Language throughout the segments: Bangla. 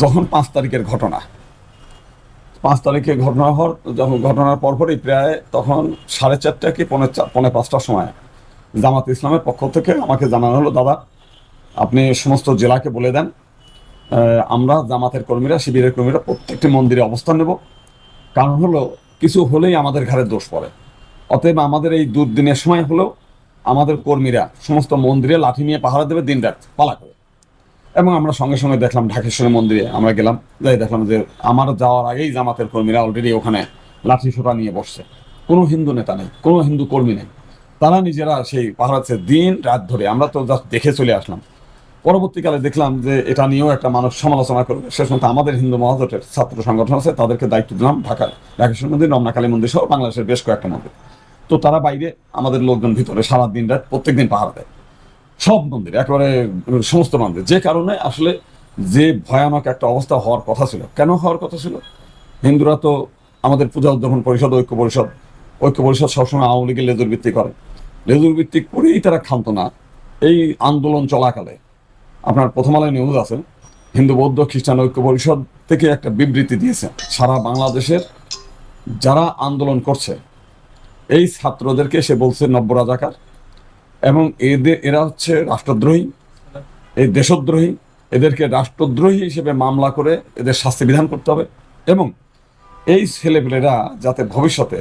যখন পাঁচ তারিখের ঘটনা, পাঁচ তারিখে ঘটনা হওয়ার, যখন ঘটনার পরপরই প্রায় তখন সাড়ে চারটা কি পৌনে পৌনে পাঁচটার সময় জামাত ইসলামের পক্ষ থেকে আমাকে জানানো হলো, দাদা, আপনি সমস্ত জেলাকে বলে দেন আমরা জামাতের কর্মীরা, শিবিরের কর্মীরা প্রত্যেকটি মন্দিরে অবস্থান নেব। কারণ হলো, কিছু হলেই আমাদের ঘাড়ে দোষ পড়ে। অতএব আমাদের এই দুর্দিনের সময় হলেও আমাদের কর্মীরা, সমস্ত মন্দিরে লাঠি নিয়ে পাহারা দেবে দিন রাত পালা করে। এবং আমরা সঙ্গে সঙ্গে দেখলাম ঢাকেশ্বরী মন্দিরে আমরা গেলাম, যাই দেখলাম যে আমার যাওয়ার আগেই জামাতের কর্মীরা অলরেডি ওখানে লাঠি সোটা নিয়ে বসছে। কোনো হিন্দু নেতা নেই, কোনো হিন্দু কর্মী নেই। তারা নিজেরা সেই পাহারাচ্ছে দিন রাত ধরে। আমরা তো জাস্ট দেখে চলে আসলাম। পরবর্তীকালে দেখলাম যে এটা নিয়েও একটা মানুষ সমালোচনা করবে। সে সময় আমাদের হিন্দু মহাজোটের ছাত্র সংগঠন আছে, তাদেরকে দায়িত্ব দিলাম ঢাকা, ঢাকেশ্বর মন্দির, রমনাকালী মন্দির সহ বাংলাদেশের বেশ কয়েকটা মন্দির। তো তারা বাইরে আমাদের লোকজন ভিতরে সারা দিন রাত প্রত্যেক দিন পাহারা দেয়। সব মন্দির, একেবারে সমস্ত মন্দির। যে কারণে আসলে যে ভয়ানক একটা অবস্থা হওয়ার কথা ছিল। কেন হওয়ার কথা ছিল? হিন্দুরা তো আমাদের পূজা উদ্যাপন পরিষদ, ঐক্য পরিষদ ঐক্য পরিষদ সবসময় আওয়ামী লীগের লেজুর ভিত্তি করে। লেজুর ভিত্তিক করেই তারা ক্ষান্ত না। এই আন্দোলন চলাকালে আপনার প্রথম আলোয় নিউজ আছে, হিন্দু, বৌদ্ধ, খ্রিস্টান ঐক্য পরিষদ থেকে একটা বিবৃতি দিয়েছে। সারা বাংলাদেশের যারা আন্দোলন করছে, এই ছাত্রদেরকে সে বলছে নব্য রাজাকার। এবং এদের এরা হচ্ছে রাষ্ট্রদ্রোহী, এই দেশদ্রোহী, এদেরকে রাষ্ট্রদ্রোহী হিসেবে মামলা করে এদের শাস্তি বিধান করতে হবে এবং এই ছেলেপেলেরা যাতে ভবিষ্যতে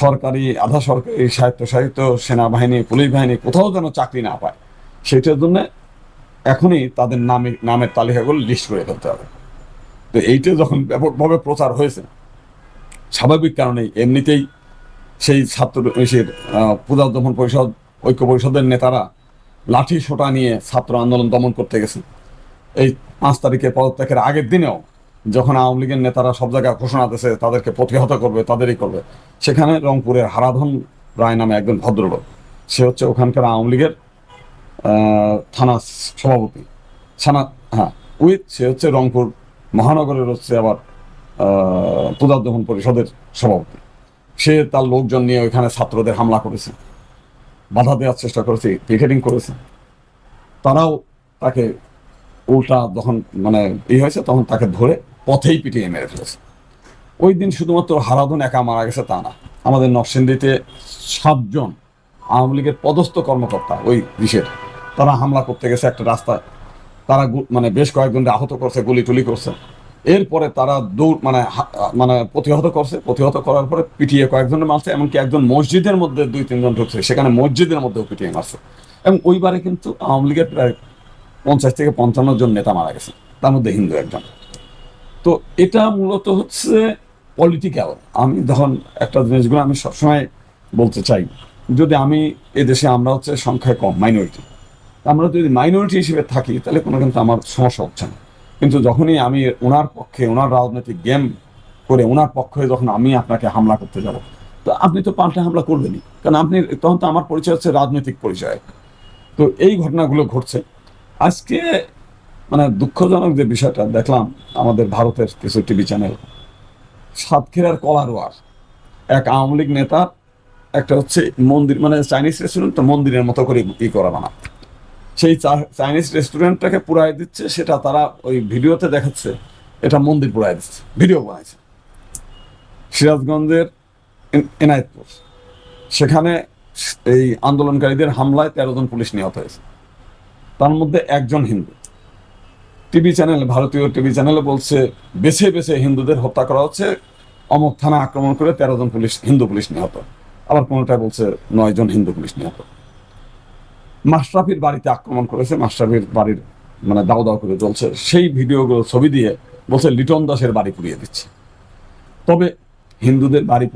সরকারি, আধা সরকারি স্বায়ত্তশাসিত সেনাবাহিনী পুলিশ বাহিনী কোথাও যেন চাকরি না পায় সেটার জন্য এখনই তাদের নামে নামের তালিকাগুলো লিস্ট করে ফেলতে হবে। তো এইটা যখন ব্যাপকভাবে প্রচার হয়েছে, স্বাভাবিক কারণেই এমনিতেই সেই ছাত্র সেই পূজা উদ্যাপন পরিষদ ঐক্য পরিষদের নেতারা লাঠি সোটা নিয়ে ছাত্র আন্দোলন দমন করতে গেছে এই পাঁচ তারিখে পদত্যাগের আগের দিনেও যখন আওয়ামী লীগের নেতারা সব জায়গায় ঘোষণা দিয়েছে, তাদেরকে প্রতিহত করবে, তাদেরই করবে, সেখানে রংপুরের হারাধন রায় নামে একজন ভদ্রলোক, সে হচ্ছে ওখানকার আওয়ামী লীগের থানা সভাপতি। থানা হ্যাঁ উইথ সে হচ্ছে রংপুর মহানগরের হচ্ছে আবার পূজা পরিষদের সভাপতি। সে তার লোকজন নিয়ে ওইখানে ছাত্রদের হামলা করেছে। বাধা দেওয়ার চেষ্টা করেছে পিকেটিং করেছে। তারাও তাকে উল্টা যখন মানে ই হয়েছে, তখন তাকে ধরে পথেই পিটিয়ে মেরে ফেলেছে। ওই দিন শুধুমাত্র হারাধন একা মারা গেছে তা না, আমাদের নরসিংদীতে সাতজন আওয়ামী লীগের পদস্থ কর্মকর্তা ওই দেশের, তারা হামলা করতে গেছে একটা রাস্তায়। তারা মানে বেশ কয়েকজনকে আহত করছে, গুলি টুলি করছে। এরপরে তারা দৌড় মানে মানে প্রতিহত করছে। প্রতিহত করার পরে পিটিয়ে কয়েকজনের মারছে এমনকি একজন মসজিদের মধ্যে দুই, তিনজন ঢুকছে। সেখানে মসজিদের মধ্যেও পিটিয়ে মারছে। এবং ওইবারে কিন্তু আওয়ামী লীগের প্রায় পঞ্চাশ থেকে পঞ্চান্ন জন নেতা মারা গেছে। তার মধ্যে হিন্দু একজন। তো এটা মূলত হচ্ছে পলিটিক্যাল আমি যখন একটা জিনিসগুলো আমি সবসময় বলতে চাই। যদি আমি এদেশে, আমরা হচ্ছে সংখ্যায় কম মাইনরিটি আমরা যদি মাইনরিটি হিসেবে থাকি, তাহলে কোনো কিন্তু আমার সমস্যা হচ্ছে না। কিন্তু যখনই আমি ওনার পক্ষে, ওনার রাজনৈতিক গেম করে ওনার পক্ষে যখন আমি আপনাকে হামলা করতে যাব, তো আপনি তো পাল্টে হামলা করবেনই। কারণ আপনি, তখন তো আমার পরিচয় হচ্ছে রাজনৈতিক পরিচয়। তো এই ঘটনাগুলো ঘটছে। আজকে মানে দুঃখজনক যে বিষয়টা দেখলাম আমাদের ভারতের কিছু টিভি চ্যানেল সাতক্ষীরার কলারোয়ার। এক আওয়ামী লীগ নেতা একটা হচ্ছে মন্দির মানে চাইনিজ রেস্টুরেন্ট তো মন্দিরের মতো করে ই করা বানা সেই চাইনিজ রেস্টুরেন্টটাকে পুরাই দিচ্ছে, সেটা তারা ওই ভিডিওতে দেখাচ্ছে। এটা মন্দির পুরাই দিচ্ছে, ভিডিও বানাইছে। সিরাজগঞ্জের এন- এনায়েতপুর। সেখানে এই আন্দোলনকারীদের হামলায় তেরো জন পুলিশ নিহত হয়েছে। তার মধ্যে একজন হিন্দু। টিভি চ্যানেল, ভারতীয় টিভি চ্যানেলে বলছে, বেছে বেছে হিন্দুদের হত্যা করা হচ্ছে। অমক থানা আক্রমণ করে তেরো জন পুলিশ, হিন্দু পুলিশ নিহত। আবার কোনোটায় বলছে নয় জন হিন্দু পুলিশ নিহত। মাশরাফির বাড়িতে আক্রমণ করেছে, মাশরাফির বাড়ির মানে দাও দাও করে চলছে। সেই ভিডিওগুলো, ছবি দিয়ে বলছে লিটন দাসের বাড়ি পুড়িয়ে দিচ্ছে। তবে হিন্দুদের বাড়ি